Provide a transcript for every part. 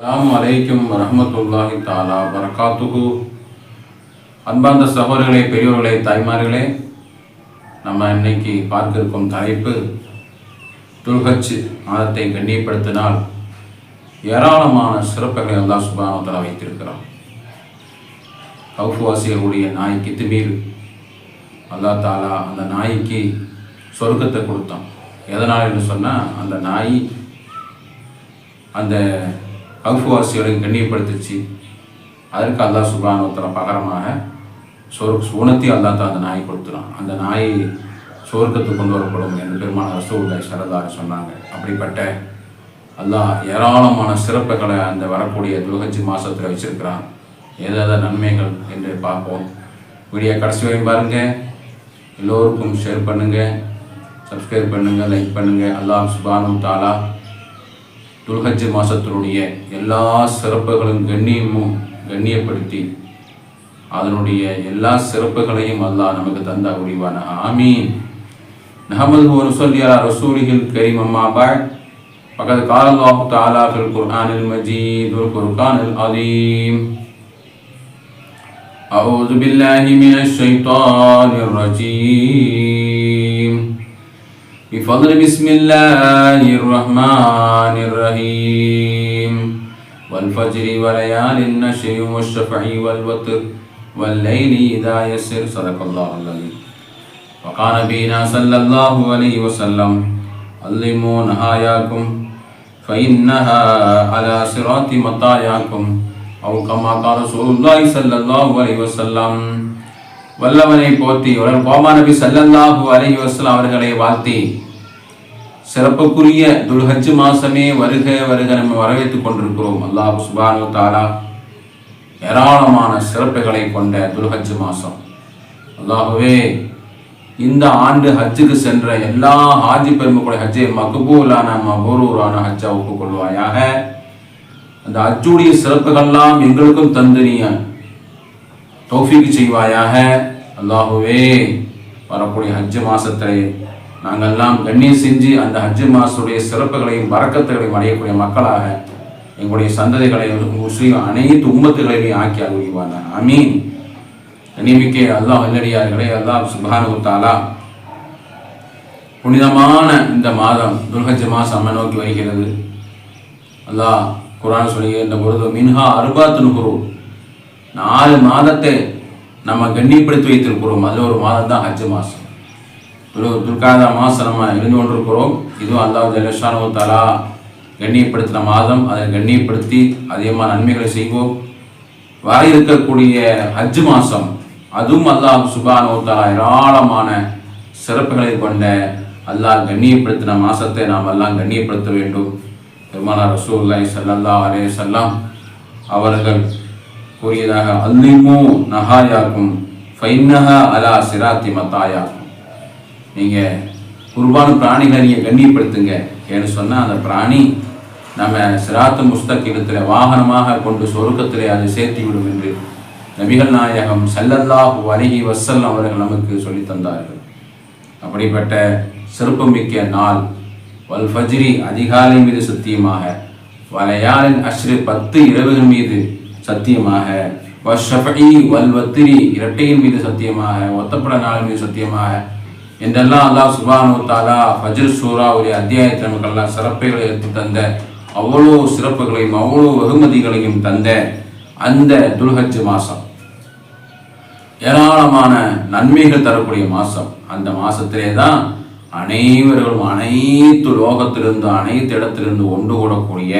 அலாம் வலைக்கும் வரஹமத்துல்லாஹி தாலா வரகாத்துகு அன்பார்ந்த சகோதரர்களே பெரியோர்களே தாய்மார்களே நம்ம இன்னைக்கு பார்க்க இருக்கும் தலைப்பு துல்கச்சு மாதத்தை கண்ணியப்படுத்தினால் ஏராளமான சிறப்புகளை அல்லா சுபானத்தில் வைத்திருக்கிறான். கவுஃபுவாசிகளுடைய நாய்க்கு திமீர். அல்லா தாலா அந்த நாய்க்கு சொர்க்கத்தை கொடுத்தான். எதனால் என்று சொன்னால் அந்த நாய் அந்த கவுஃபுவாசிகளை கண்ணியப்படுத்துச்சு அதற்கு அல்லா சுபானுத்தர பகரமாக சொர் சுனத்தி அல்லா தான் அந்த நாய் கொடுத்துறான். அந்த நாய் சொர்க்கத்துக்கு கொண்டு வரப்படும் என்று பெருமான ரசூல்லாய் சரதார் சொன்னாங்க. அப்படிப்பட்ட அல்லாஹ் ஏராளமான சிறப்புகளை அந்த வரக்கூடிய துலகச்சி மாதத்தில் வச்சிருக்கிறான். ஏதாவது நன்மைகள் என்று பார்ப்போம். வீடியோ கடைசி வரையும் பாருங்கள் எல்லோருக்கும் ஷேர் பண்ணுங்கள் சப்ஸ்கிரைப் பண்ணுங்கள் லைக் பண்ணுங்கள் அல்லாஹ் சுபானு தாலா துல்ஹஜ் மாதத்தினுடைய எல்லா சிறப்புகளும் கண்ணியமும் கண்ணியப்படுத்தி அதனுடைய எல்லா சிறப்புகளையும் அல்லாஹ் நமக்கு தந்தா உரிவான ஆமீன் நஹமது ونصلي على رسوله الكريم أما بعد فقد قال الله تعالى في القرآن المجيد والقرآن العظيم أعوذ بالله من الشيطان الرجيم بفضل بسم الله الرحمن الرحيم. والفجر وليال النشر والشفع والوتر والليل إذا يسر. صدق الله العظيم. وقال نبينا صلى الله عليه وسلم علموا نهاياكم فإنها على صراط مطاياكم. أو كما قال رسول الله صلى الله عليه وسلم வல்லவனை போற்றி உடன் கோமா நபி சல்லல்லாஹு அலைஹி வஸல்லம் அவர்களை வாழ்த்தி சிறப்புக்குரிய துல்ஹஜ் மாசமே வருக வருக நம்ம வரவேற்றுக் கொண்டிருக்கிறோம். அல்லாஹ் சுபானு தாலா ஏராளமான சிறப்புகளை கொண்ட துல்ஹஜ் மாசம். அல்லாஹுவே இந்த ஆண்டு ஹஜ்ஜுக்கு சென்ற எல்லா ஹாஜி பெருமக்களுடைய ஹஜ்ஜை மகபூலான மகோரூரான ஹஜ்ஜா ஒப்புக்கொள்வாயாக. அந்த ஹஜ்ஜுடைய சிறப்புகள்லாம் எங்களுக்கும் தந்து நீ தௌஃபீக் செய்வாயாக. அல்லாஹுவே வரக்கூடிய ஹஜ் மாசத்திலே நாங்கள்லாம் கண்ணியம் செஞ்சு அந்த ஹஜ் மாசத்துடைய சிறப்புகளையும் வரக்கத்துகளையும் அடையக்கூடிய மக்களாக எங்களுடைய சந்ததிகளை முஸ்லீம் அனைத்து உம்மத்துகளையும் ஆக்கி அருள்வாங்க அமீன் கண்ணியமிக்க அல்லாஹ் நல்லடியார்களே அல்லாஹ் சுபானு தாலா புனிதமான இந்த மாதம் துல்ஹஜ் மாசம் அம்மை நோக்கி வருகிறது. அல்லாஹ் குரான் சொல்லுகின்ற பொழுது மின்ஹா அருபாத்து நுகுரு நாலு மாதத்தை நம்ம கண்ணியப்படுத்தி வைத்திருக்கிறோம். அதில் ஒரு மாதம் தான் ஹஜ்ஜு மாதம் ஒரு துர்காத மாதம் நம்ம இருந்து கொண்டிருக்கிறோம். இதுவும் அல்லாஹ் ஜலஷானு தலா கண்ணியப்படுத்தின மாதம். அதை கண்ணியப்படுத்தி அதிகமாக நன்மைகளை செய்வோம். வர இருக்கக்கூடிய ஹஜ்ஜு மாதம் அதுவும் அல்லாஹ் சுபானு தலா ஏராளமான சிறப்புகளை கொண்ட அல்லாஹ் கண்ணியப்படுத்தின மாதத்தை நாம் எல்லாம் கண்ணியப்படுத்த வேண்டும். பெருமானார் ரசூல்லாய் சல்லல்லா அலே சல்லாம் அவர்கள் கூறியதாக அல்லிமோ நஹாயாக்கும் ஃபைன்னஹா அலா சிராத்தி மத்தாயாக்கும். நீங்கள் குர்பான் பிராணிகளை நீங்கள் கண்ணியப்படுத்துங்க ஏன்னு சொன்னால் அந்த பிராணி நம்ம சிராத்து முஸ்தகிடத்தில் வாகனமாக கொண்டு சொருக்கத்திலே அதை சேர்த்து விடும் என்று நபிகள் நாயகம் சல்லல்லாஹு அலஹி வசல் அவர்கள் நமக்கு சொல்லி தந்தார்கள். அப்படிப்பட்ட சிறப்புமிக்க நாள் வல் ஃபஜ்ரி அதிகாலை மீது சத்தியமாக வலையாளின் அஷ்ரு பத்து இரவுகள் மீது சத்தியமாக. வஷஃபி வல் வத்திரி இரட்டையின் மீது சத்தியமாக ஒத்தப்பட நாள் மீது சத்தியமாக. என்றெல்லாம் அல்லாஹ் சுபானு தாலா ஃபஜ்ர் சூரா ஒரு அத்தியாயத்தை நமக்கெல்லாம் சிறப்புகளை எடுத்து தந்த அவ்வளோ சிறப்புகளையும் அவ்வளோ வெகுமதிகளையும் தந்த அந்த துல்ஹஜ் மாதம் ஏராளமான நன்மைகள் தரக்கூடிய மாதம் அந்த மாதத்திலே தான் அனைவர்களும் அனைத்து லோகத்திலிருந்து அனைத்து இடத்திலிருந்து ஒன்று கூடக்கூடிய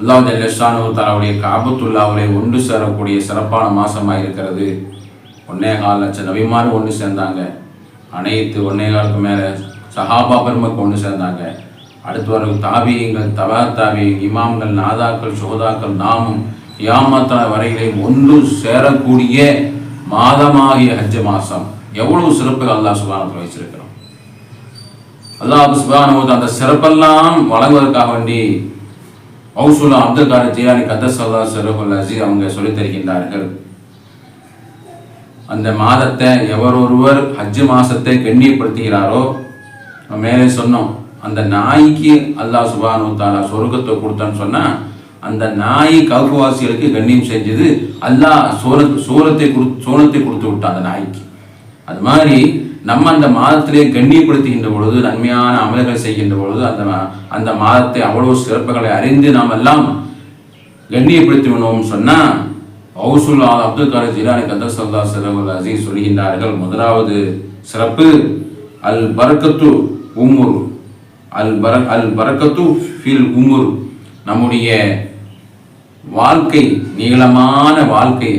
அல்லாஹ் ஜல்லஷானு தாலாவுடைய காபத்துல்லாவுடைய ஒன்று சேரக்கூடிய சிறப்பான மாதமாக இருக்கிறது. ஒன்னே கால் லட்சம் நபிமாரும் ஒன்று சேர்ந்தாங்க. அனைத்து ஒன்னே காலுக்கு மேலே சஹாபா பெருமக்கு ஒன்று சேர்ந்தாங்க. அடுத்து வரும் தாபியங்கள் தவா தாபியங்கள் இமாம்கள் நாதாக்கள் சோதாக்கள் நாமும் யாமத்தா வரையிலையும் ஒன்று சேரக்கூடிய மாதமாகிய ஹஜ் மாதம் எவ்வளவு சிறப்புகள் அல்லாஹ் சுபானத்தில் வச்சிருக்கிறோம் அல்லாஹ் சுபானு அந்த சிறப்பெல்லாம் வழங்குவதற்காக வேண்டி ஹவுசுல்லா அப்துல் கார் ஜியானி கதசல்லா சிறகுல் அஜி அவங்க சொல்லித் தருகின்றார்கள். அந்த மாதத்தை எவரொருவர் ஹஜ்ஜு மாதத்தை மாசத்தை கண்ணியப்படுத்துகிறாரோ மேலே சொன்னோம் அந்த நாய்க்கு அல்லாஹ் சுபானு தாலா சொர்க்கத்தை கொடுத்தான்னு சொன்னால் அந்த நாய் கவுவாசிகளுக்கு கண்ணியம் செஞ்சது அல்லாஹ் சோர சோரத்தை கொடு சோனத்தை கொடுத்து விட்டான் அந்த நாய்க்கு. அது மாதிரி நம்ம அந்த மாதத்திலே கண்ணியப்படுத்துகின்ற பொழுது நன்மையான அமல்கள் செய்கின்ற பொழுது அந்த அந்த மாதத்தை அவ்வளவு சிறப்புகளை அறிந்து நாம் எல்லாம் கண்ணியப்படுத்தினோம் சொன்னா ஹவுசுல்லா அப்துல் காலர் ஜிலானி கந்தர் சல்லா சிறகுல் அசீஸ் சொல்கின்றார்கள். முதலாவது சிறப்பு அல் பரக்கத்து உம்முர் அல் பர அல் பரக்கத்து ஃபில் உம்முர் நம்முடைய வாழ்க்கை நீளமான வாழ்க்கை.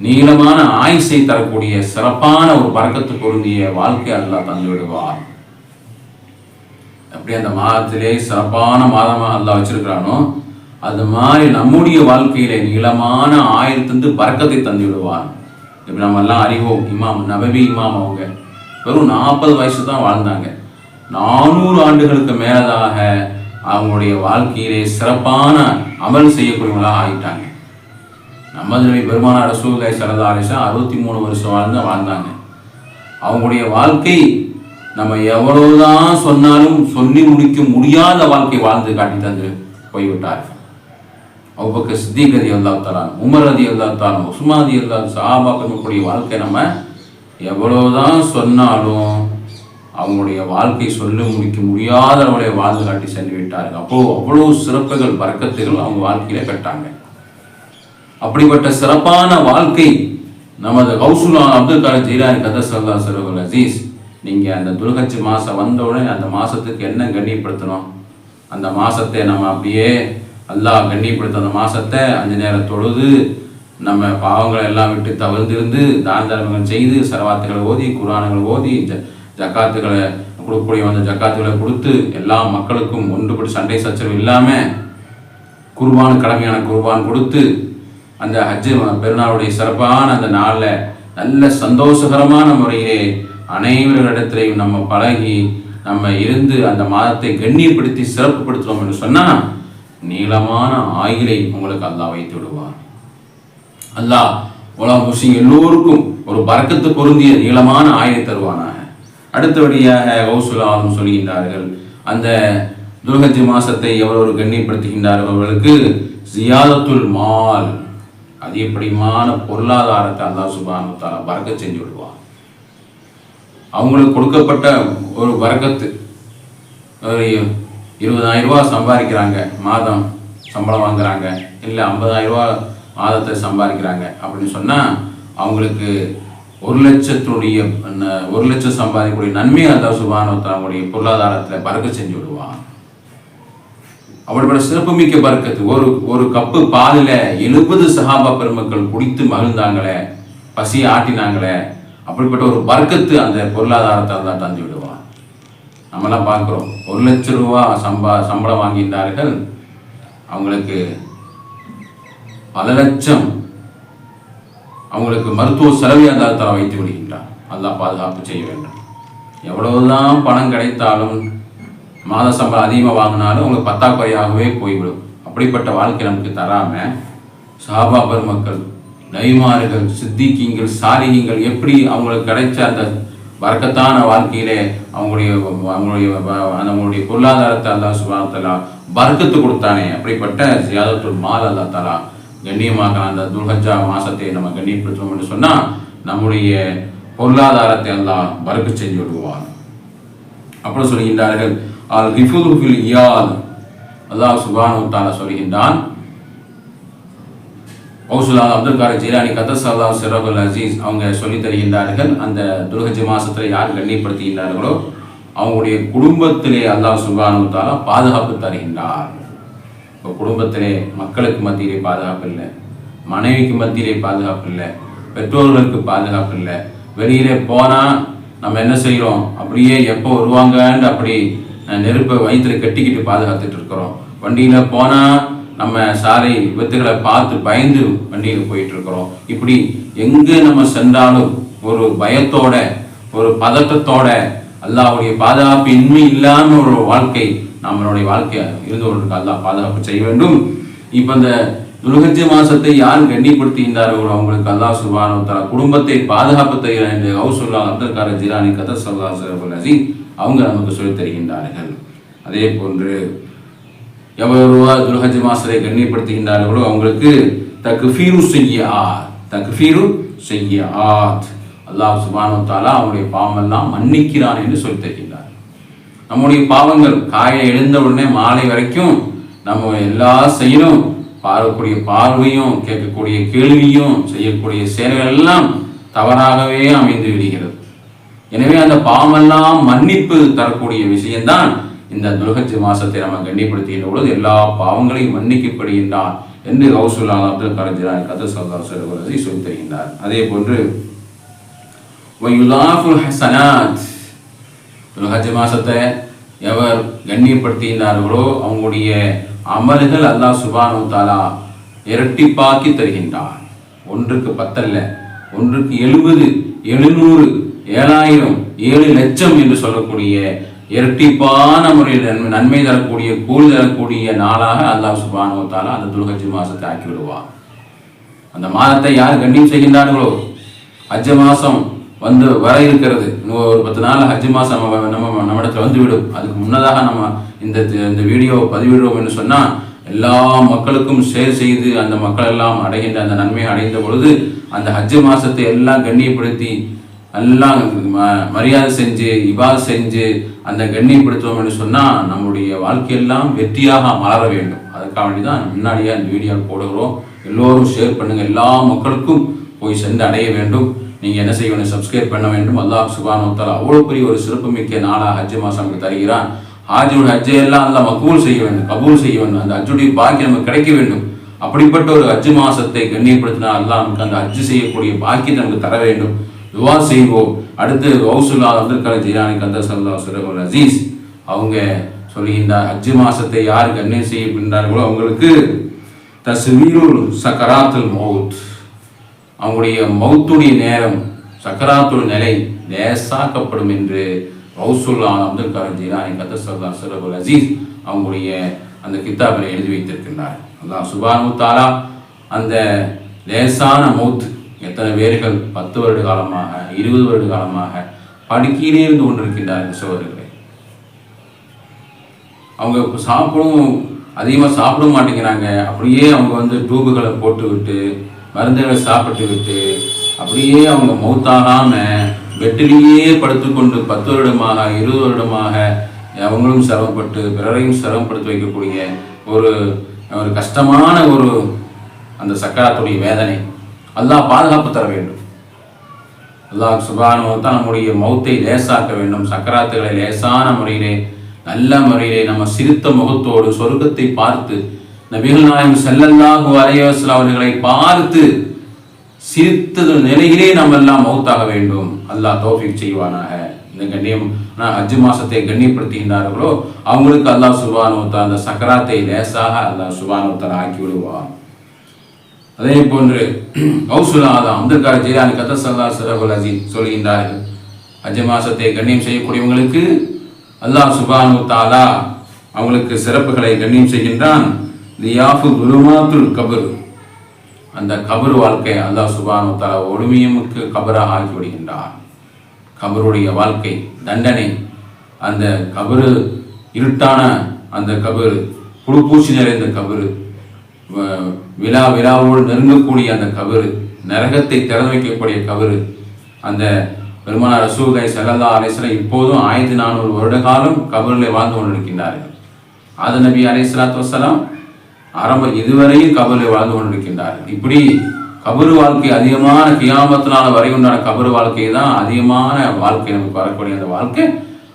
நீளமான ஆயுசை தரக்கூடிய சிறப்பான ஒரு பறக்கத்து பொருந்திய வாழ்க்கை அல்லாஹ் தந்து விடுவார் அப்படி அந்த மாதத்திலே சிறப்பான மாதமா அல்லாஹ் வச்சிருக்கிறானோ அது மாதிரி நம்முடைய வாழ்க்கையில நீளமான ஆயிரத்திலிருந்து பறக்கத்தை தந்து விடுவார் இப்ப நம்ம எல்லாம் அறிவோம் இமாம் நபவி இமாம் அவங்க வெறும் நாற்பது வயசு தான் வாழ்ந்தாங்க. நானூறு ஆண்டுகளுக்கு மேலதாக அவங்களுடைய வாழ்க்கையிலே சிறப்பான அமல் செய்யக்கூடியவங்களாக ஆயிட்டாங்க. நமது நபி பெருமானார் ரசூலுல்லாஹி ஸல்லல்லாஹு அலைஹி அறுபத்தி மூணு வருஷம் வாழ்ந்து வாழ்ந்தாங்க. அவங்களுடைய வாழ்க்கை நம்ம எவ்வளவுதான் சொன்னாலும் சொல்லி முடிக்க முடியாத வாழ்க்கை வாழ்ந்து காட்டி தந்து போய்விட்டார். அவ்வக்க சித்திக் ரதி அல்லா உமர் ரதி அல்லா தாலான் உஸ்மான் ரதி அல்லா சஹாபாக்களுடைய வாழ்க்கை நம்ம எவ்வளவுதான் சொன்னாலும் அவங்களுடைய வாழ்க்கை சொல்லி முடிக்க முடியாத அளவுடைய வாழ்ந்து காட்டி சென்று விட்டார்கள் அப்போது அவ்வளோ சிறப்புகள் பறக்கத்துகள் அவங்க வாழ்க்கையில பெற்றாங்க. அப்படிப்பட்ட சிறப்பான வாழ்க்கை நமது கௌசுலா அப்துல் கலாம் ஜீலானி கதை சல்லா சரவல் அசீஸ். நீங்கள் அந்த துல்கச்சி மாதம் வந்தவுடனே அந்த மாதத்துக்கு என்ன கண்ணியப்படுத்தணும்? அந்த மாதத்தை நம்ம அப்படியே அல்லாஹ் கண்ணியப்படுத்த அந்த மாதத்தை அஞ்சு நேரம் தொழுது நம்ம பாவங்களை எல்லாம் விட்டு தவிர்த்திருந்து தான தர்மங்கள் செய்து சரவாத்துகளை ஓதி குரானுகள் ஓதி ஜ- ஜக்காத்துகளை கொடுக்கக்கூடிய வந்த ஜக்காத்துகளை கொடுத்து எல்லா மக்களுக்கும் ஒன்றுபடி சண்டை சச்சரவு இல்லாமல் குர்பான் கடமையான குர்பான் கொடுத்து அந்த ஹஜ்ஜு பெருநாளுடைய சிறப்பான அந்த நாளில் நல்ல சந்தோஷகரமான முறையிலே அனைவரிடத்திலையும் நம்ம பழகி நம்ம இருந்து அந்த மாதத்தை கண்ணியப்படுத்தி சிறப்புப்படுத்துவோம் என்று சொன்னால் நீளமான ஆயிலை உங்களுக்கு அல்லாஹ் வைத்து விடுவார் அல்லாஹ் உலக முஸ்லிம் எல்லோருக்கும் ஒரு பறக்கத்து பொருந்திய நீளமான ஆயிலை தருவானாக. அடுத்தபடியாக கௌசுலாலும் சொல்கின்றார்கள் அந்த துர்கஜி மாசத்தை எவ்வளவு கண்ணியப்படுத்துகின்றார்கள் அவர்களுக்கு ஜியாதத்துல் மால் அதிகப்படியான பொருளாதாரத்தை அல்லா சுபானு வரக்க செஞ்சு விடுவான். அவங்களுக்கு கொடுக்கப்பட்ட ஒரு வரக்கத்து இருபதாயிரம் ரூபா சம்பாதிக்கிறாங்க மாதம் சம்பளம் வாங்குறாங்க இல்லை ஐம்பதாயிரம் ரூபா மாதத்தை சம்பாதிக்கிறாங்க அப்படின்னு சொன்னால் அவங்களுக்கு ஒரு லட்சத்துடைய ஒரு லட்சம் சம்பாதிக்கக்கூடிய நன்மையை அந்த சுபானு பொருளாதாரத்தில் பறக்க செஞ்சு விடுவான். அப்படிப்பட்ட சிறப்புமிக்க பறக்கத்து. ஒரு ஒரு கப்பு பாலில் எழுபது சஹாபா பெருமக்கள் குடித்து மகிழ்ந்தாங்களே பசி ஆட்டினாங்களே அப்படிப்பட்ட ஒரு பறக்கத்து அந்த பொருளாதாரத்தை தான் தந்து விடுவான். நம்மளாம் பார்க்குறோம் ஒரு லட்ச ரூபா சம்பா சம்பளம் வாங்கின்றார்கள் அவங்களுக்கு பல லட்சம் அவங்களுக்கு மருத்துவ செலவை அந்த வைத்து விடுகின்றான். அல்லாஹ் பாதுகாப்பு செய்ய வேண்டும். எவ்வளவுதான் பணம் கிடைத்தாலும் மாத சம்பளம் அதிகமாக வாங்கினாலும் உங்களுக்கு பத்தாக்குறையாகவே போய்விடும். அப்படிப்பட்ட வாழ்க்கை நமக்கு தராமல் சாபா பெருமக்கள் நைமார்கள் சித்திக்கிங்கள் சாலிகிங்கள் எப்படி அவங்களுக்கு கிடைச்ச அந்த வர்க்கத்தான வாழ்க்கையிலே அவங்களுடைய அவங்களுடைய அவங்களுடைய பொருளாதாரத்தை அல்லா சுபாத்தலா வர்க்கத்து கொடுத்தானே. அப்படிப்பட்ட ஜியாதத்துல் மால் அல்லா தலா கண்ணியமாக அந்த துர்கஜா மாசத்தை நம்ம கண்ணியப்படுத்துவோம் என்று சொன்னால் நம்முடைய பொருளாதாரத்தை எல்லாம் பறக்க செஞ்சு விடுவார் அப்புறம் சொல்கின்றார்கள். அல் ஹிஃபுது ஃபில் இயால் அல்லாஹ் சுப்ஹானஹு வ சொல்கின்றான். கௌசுலா அப்துல் காரி ஜீலானி கதர் சல்லா சிரபுல் அசீஸ் அவங்க சொல்லி தருகின்றார்கள். அந்த துர்கஜி மாசத்துல யார் கண்ணியப்படுத்துகின்றார்களோ அவங்களுடைய குடும்பத்திலே அல்லாஹ் சுப்ஹானஹு வ பாதுகாப்பு தருகின்றார். இப்போ குடும்பத்திலே மக்களுக்கு மத்தியிலே பாதுகாப்பு இல்லை மனைவிக்கு மத்தியிலே பாதுகாப்பு இல்லை பெற்றோர்களுக்கு பாதுகாப்பு இல்லை வெளியிலே போனால் நம்ம என்ன செய்கிறோம் அப்படியே எப்போ வருவாங்கன்னு அப்படி நெருப்பை வயிற்றுல கட்டிக்கிட்டு பாதுகாத்துட்டு இருக்கிறோம். வண்டியில் போனால் நம்ம சாலை விபத்துகளை பார்த்து பயந்து வண்டியில் போயிட்டு இருக்கிறோம். இப்படி எங்கே நம்ம சென்றாலும் ஒரு பயத்தோட ஒரு பதட்டத்தோட அல்லாவுடைய பாதுகாப்பு இன்மை இல்லாம ஒரு வாழ்க்கை நம்மளுடைய வாழ்க்கையை இருந்தவர்களுக்கு அல்லா பாதுகாப்பு செய்ய வேண்டும். இப்போ இந்த துல்கஜ் மாசத்தை யார் கண்ணிப்படுத்துகின்றார்களோ அவங்களுக்கு அல்லா சுபானு குடும்பத்தை பாதுகாப்பு தருகிறார் என்று ஹவுசுல்லா அப்துல் கார ஜிரானி கதர் சல்லா சரபுல் அவங்க நமக்கு சொல்லித் தருகின்றார்கள். அதே போன்று எவ்வளவு துல்ஹஜ் மாசத்தை கண்ணியப்படுத்துகின்றார்களோ அவங்களுக்கு தக்ஃபீரு செய்யா தக்ஃபீரு செய்ய ஆத் அல்லாஹ் சுபானு தாலா அவனுடைய பாவமெல்லாம் மன்னிக்கிறான் என்று சொல்லி தருகின்றார் நம்முடைய பாவங்கள் காய எழுந்த உடனே மாலை வரைக்கும் நம்ம எல்லா செய்யணும் பார்க்கக்கூடிய பார்வையும் கேட்கக்கூடிய கேள்வியும் செய்யக்கூடிய செயல்கள் எல்லாம் தவறாகவே அமைந்து எனவே அந்த பாவமெல்லாம் மன்னிப்பு தரக்கூடிய விஷயம்தான் இந்த துலகச்சி மாசத்தை நம்ம கண்டிப்படுத்துகின்ற பொழுது எல்லா பாவங்களையும் மன்னிக்கப்படுகின்றான் என்று கௌசுல்லா அப்துல் கரஞ்சிரான் கதை சொல்லா சொல்லுவதை சொல்லி தருகின்றார். அதே போன்று வயுலாஃபுல் ஹசனாத் துல்ஹஜ் மாசத்தை எவர் கண்ணியப்படுத்துகின்றார்களோ அவங்களுடைய அமல்கள் அல்லாஹ் சுபானு தாலா இரட்டிப்பாக்கி தருகின்றான். ஒன்றுக்கு பத்தல்ல ஒன்றுக்கு எழுபது எழுநூறு ஏழாயிரம் ஏழு லட்சம் என்று சொல்லக்கூடிய இரட்டிப்பான முறையில் நன்மை நன்மை தரக்கூடிய கூலி தரக்கூடிய நாளாக அல்லாஹ் சுபானு அந்த துல்ஹஜ் மாசத்தை ஆக்கி விடுவார் அந்த மாதத்தை யார் கண்டியம் செய்கின்றார்களோ? ஹஜ்ஜ மாசம் வந்து வர இருக்கிறது. இன்னும் ஒரு பத்து நாள் ஹஜ் மாசம் நம்ம நம்ம நம்மிடத்துல வந்து விடும் அதுக்கு முன்னதாக நம்ம இந்த இந்த வீடியோ பதிவிடுவோம் என்று சொன்னால் எல்லா மக்களுக்கும் ஷேர் செய்து அந்த மக்கள் எல்லாம் அடைகின்ற அந்த நன்மையை அடைந்த பொழுது அந்த ஹஜ்ஜு மாசத்தை எல்லாம் கண்ணியப்படுத்தி எல்லாம் ம- மரியாதை செஞ்சு இவா செஞ்சு அந்த கண்ணியப்படுத்துவோம் என்று சொன்னால் நம்முடைய வாழ்க்கையெல்லாம் வெற்றியாக மலர வேண்டும். அதுக்காக வேண்டி தான் முன்னாடியே அந்த வீடியோ போடுகிறோம். எல்லோரும் ஷேர் பண்ணுங்க. எல்லா மக்களுக்கும் போய் சென்று அடைய வேண்டும். நீங்கள் என்ன செய்ய வேண்டும் சப்ஸ்கிரைப் பண்ண வேண்டும். அல்லாஹ் சுபானோத்தால் அவ்வளோ பெரிய ஒரு சிறப்புமிக்க நாளாக ஹஜ் மாதம் நமக்கு தருகிறான். ஹாஜியோட ஹஜ்ஜை எல்லாம் அல்ல மகபூல் செய்ய வேண்டும். கபூல் செய்ய வேண்டும். அந்த ஹஜ்ஜுடைய பாக்கியம் நமக்கு கிடைக்க வேண்டும். அப்படிப்பட்ட ஒரு ஹஜ்ஜு மாதத்தை கண்ணியப்படுத்தினால் அல்லாஹ் நமக்கு அந்த ஹஜ்ஜு செய்யக்கூடிய பாக்கியத்தை நமக்கு தர வேண்டும். துவா செய்வோம் அடுத்து ஹவுசுல்லா அப்துல் ஜிலானி கந்த சல்லா சுரகுல் அசீஸ் அவங்க சொல்லுகின்றார் ஹஜ் மாசத்தை யார் கண்ணியம் செய்யப்படுகிறார்களோ அவங்களுக்கு தஸ்வீருல் சக்கராத்துல் மௌத். அவங்களுடைய மௌத்துடைய நேரம் சக்கராத்துல் நிலை லேசாக்கப்படும் என்று ரவுசுல்லா அப்துல் கலாம் ஜிலானி கத்த சல்லா சுரகுல் அசீஸ் அவங்களுடைய அந்த கித்தாபில் எழுதி வைத்திருக்கின்றார். அதான் சுபானு தாலா அந்த லேசான மௌத் எத்தனை பேர்கள் பத்து வருட காலமாக இருபது வருட காலமாக படுக்கையிலே இருந்து கொண்டிருக்கின்றார்கள் சோதர்களே அவங்க சாப்பிடும் சாப்பிடவும் அதிகமாக சாப்பிட மாட்டேங்கிறாங்க. அப்படியே அவங்க வந்து டூபுகளை போட்டு விட்டு மருந்துகளை சாப்பிட்டு விட்டு அப்படியே அவங்க மௌத்தாகாமல் பெட்டிலேயே படுத்துக்கொண்டு பத்து வருடமாக இருபது வருடமாக அவங்களும் சிரமப்பட்டு பிறரையும் சிரமப்படுத்தி வைக்கக்கூடிய ஒரு ஒரு கஷ்டமான ஒரு அந்த சக்கராத்துடைய வேதனை. அல்லாஹ் பாதுகாப்பு தர வேண்டும். அல்லாஹ் சுபானு நம்முடைய மௌத்தை லேசாக்க வேண்டும். சக்கராத்துகளை லேசான முறையிலே நல்ல முறையிலே நம்ம சிரித்த முகத்தோடு சொர்க்கத்தை பார்த்து நபிகள் நாயம் செல்லல்லாஹு அலையவசல் அவர்களை பார்த்து சிரித்தது நிலையிலே நம்ம எல்லாம் மௌத்தாக வேண்டும். அல்லாஹ் தோஃபிக் செய்வானாக. இந்த கண்ணியம் ஆனால் மாசத்தை கண்ணியப்படுத்துகின்றார்களோ அவங்களுக்கு அல்லாஹ் சுபானுவத்தா அந்த சக்கராத்தை லேசாக அல்லாஹ் சுபானுவத்தர் ஆக்கி விடுவான். அதே போன்று கௌசுலாதம் அப்துல்கார் ஜெயிலானி கத்தசல்லா சரகுல் அஜீத் சொல்கின்றார்கள். ஹஜ் மாசத்தை கண்ணியம் செய்யக்கூடியவங்களுக்கு அல்லாஹ் சுபானு தாலா அவங்களுக்கு சிறப்புகளை கண்ணியம் செய்கின்றான். லியாஃபு குருமாத்துல் கபர். அந்த கபர் வாழ்க்கை அல்லாஹ் சுபானு தாலா ஒளிமியமுக்கு கபராக ஆக்கி விடுகின்றார் கபருடைய வாழ்க்கை தண்டனை அந்த கபரு இருட்டான அந்த கபரு புழுப்பூச்சி நிறைந்த கபரு விழா விழாவோடு நெருங்கக்கூடிய அந்த கபரு நரகத்தை திறந்து வைக்கக்கூடிய கபரு அந்த பெருமானார் ரசூகை செல்லல்லா அலிஸ்லாம் இப்போதும் ஆயிரத்தி நானூறு வருட காலம் கபரில் வாழ்ந்து கொண்டிருக்கின்றார்கள். அது நபி அலைஹிஸ்ஸலாத்து வசலாம் ஆரம்ப இதுவரையும் கபரில் வாழ்ந்து கொண்டிருக்கின்றார்கள். இப்படி கபரு வாழ்க்கை அதிகமான கியாமத்தினால வரை உண்டான கபரு வாழ்க்கை தான் அதிகமான வாழ்க்கை நமக்கு வரக்கூடிய அந்த வாழ்க்கை.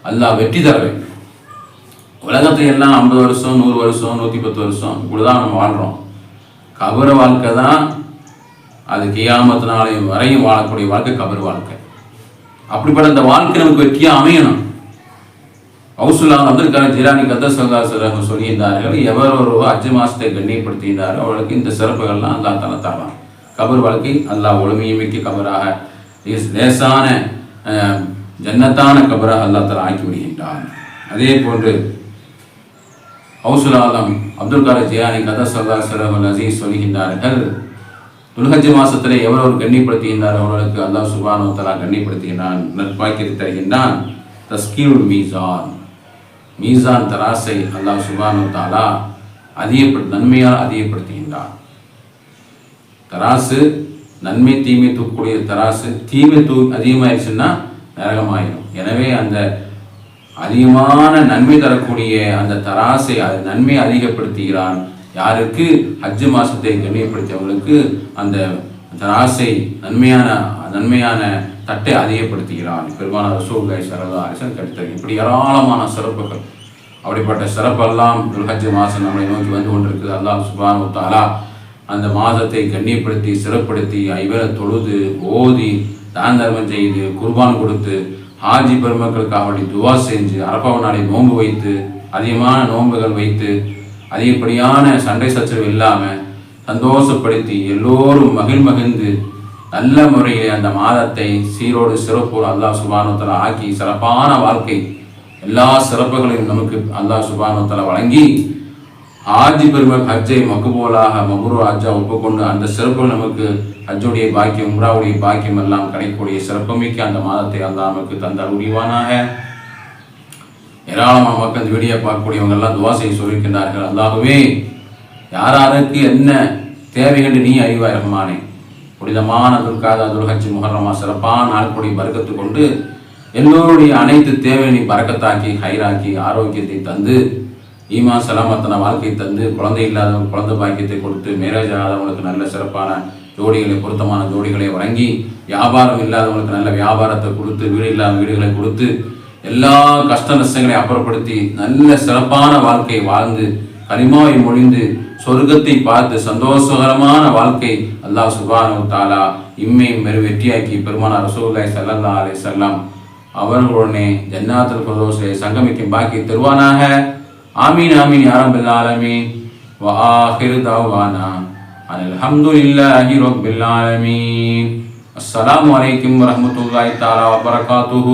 அல்லாஹ் வெற்றி தர வேண்டும். உலகத்தை எல்லாம் ஐம்பது வருஷம் நூறு வருஷம் நூற்றி பத்து வருஷம் இப்படிதான் நம்ம வாழ்கிறோம் கபர வாழ்க்கை தான் அது கியாமத்தினாலையும் வரையும் வாழக்கூடிய வாழ்க்கை கபர் வாழ்க்கை. அப்படிப்பட்ட அந்த வாழ்க்கை நமக்கு வெற்றியாக அமையணும். ஹவுசுல்லா அப்துல் ஜிரானி கத்த சல்லாசலம் சொல்லியிருந்தார்கள் எவர் ஒரு அஜ் மாதத்தை கண்ணியப்படுத்தியிருந்தாரோ அவளுக்கு இந்த சிறப்புகள்லாம் அல்லா தலை தரலாம் கபர் வாழ்க்கை அல்லாஹ் ஒளிமையுமிக்க கபராக லேஸ்- லேசான ஜன்னத்தான கபராக அல்லா தலா ஆக்கி விடுகின்றான். அதே போன்று ஹவுசுல் ஆலம் அப்துல் காலர் ஜியானி கதா சல்லா சலம் அசீஸ் சொல்கின்றார்கள். துல்ஹஜ் மாசத்தில் எவர் ஒரு கண்ணிப்படுத்துகின்றார் அவர்களுக்கு அல்லாஹ் சுபானு தலா கண்ணிப்படுத்துகின்றான் நற்பாக்கியத்தை தருகின்றான். தஸ்கீருல் மீசான் மீசான் தராசை அல்லாஹ் சுபானு தாலா அதிகப்படுத்த நன்மையால் அதிகப்படுத்துகின்றான். தராசு நன்மை தீமை தூக்கக்கூடிய தராசு தீமை தூ அதிகமாயிருச்சுன்னா நரகமாயிடும் எனவே அந்த அதிகமான நன்மை தரக்கூடிய அந்த தராசை அது நன்மை அதிகப்படுத்துகிறான். யாருக்கு? ஹஜ்ஜு மாசத்தை கண்ணியப்படுத்தியவங்களுக்கு அந்த தராசை நன்மையான நன்மையான தட்டை அதிகப்படுத்துகிறான். பெருமான ரசூல்லாய் சரதா அரசன் கடித்தது இப்படி ஏராளமான சிறப்புகள். அப்படிப்பட்ட சிறப்பெல்லாம் துல்ஹஜ் மாதம் நம்மளை நோக்கி வந்து கொண்டிருக்குது அல்லாஹ் சுபான் தாலா அந்த மாதத்தை கண்ணியப்படுத்தி சிறப்படுத்தி ஐவரை தொழுது ஓதி தான தர்மம் செய்து குர்பான் கொடுத்து ஆஜி பெருமக்களுக்காக வேண்டி துவா செஞ்சு அரபாவ நாளை நோன்பு வைத்து அதிகமான நோன்புகள் வைத்து அதிகப்படியான சண்டை சச்சரவு இல்லாமல் சந்தோஷப்படுத்தி எல்லோரும் மகிழ் மகிழ்ந்து நல்ல முறையில் அந்த மாதத்தை சீரோடு சிறப்போடு அல்லாஹ் சுபானுத்தலா ஆக்கி சிறப்பான வாழ்க்கை எல்லா சிறப்புகளையும் நமக்கு அல்லாஹ் சுபானுத்தலா வழங்கி ஆதி பெருமை ஹஜ்ஜை மக்குபோலாக மகுரு ஹஜ்ஜா ஒப்புக்கொண்டு அந்த சிறப்பு நமக்கு ஹஜ்ஜுடைய பாக்கியம் உம்ராவுடைய பாக்கியம் எல்லாம் கிடைக்கக்கூடிய சிறப்புமிக்க அந்த மாதத்தை அந்த நமக்கு தந்தார் உரிவானாக. ஏராளமான மக்கள் இந்த வீடியோ பார்க்கக்கூடியவங்க எல்லாம் துவாசையை சொல்லியிருக்கின்றார்கள். அல்லாகவே யாராருக்கு என்ன தேவைகள் நீ அறிவாய் ரஹ்மானே? புனிதமான துர்காதா துர்ஹஜ் முஹர்ரமா சிறப்பான நாட்களுடைய பறக்கத்து கொண்டு எல்லோருடைய அனைத்து தேவை நீ பறக்கத்தாக்கி ஹைராக்கி ஆரோக்கியத்தை தந்து ஈமா சலாமத்தன வாழ்க்கை தந்து குழந்தை இல்லாதவங்க குழந்தை பாக்கியத்தை கொடுத்து மேரேஜ் ஆகாதவங்களுக்கு நல்ல சிறப்பான ஜோடிகளை பொருத்தமான ஜோடிகளை வழங்கி வியாபாரம் இல்லாதவங்களுக்கு நல்ல வியாபாரத்தை கொடுத்து வீடு இல்லாத வீடுகளை கொடுத்து எல்லா கஷ்ட நஷ்டங்களையும் அப்புறப்படுத்தி நல்ல சிறப்பான வாழ்க்கையை வாழ்ந்து கனிமாவை மொழிந்து சொர்க்கத்தை பார்த்து சந்தோஷகரமான வாழ்க்கை அல்லாஹ் சுபானு தாலா இம்மையும் மெரு வெற்றியாக்கி பெருமான ரசூல்லாய் சல்லல்லா அலை செல்லாம் அவர்களுடனே ஜன்னாத்துல் பிரதோஷை சங்கமிக்கும் பாக்கி தருவானாக. آمين آمين يا رب العالمين. وآخر دعوانا الحمد لله رب العالمين. السلام عليكم ورحمة الله تعالى وبركاته.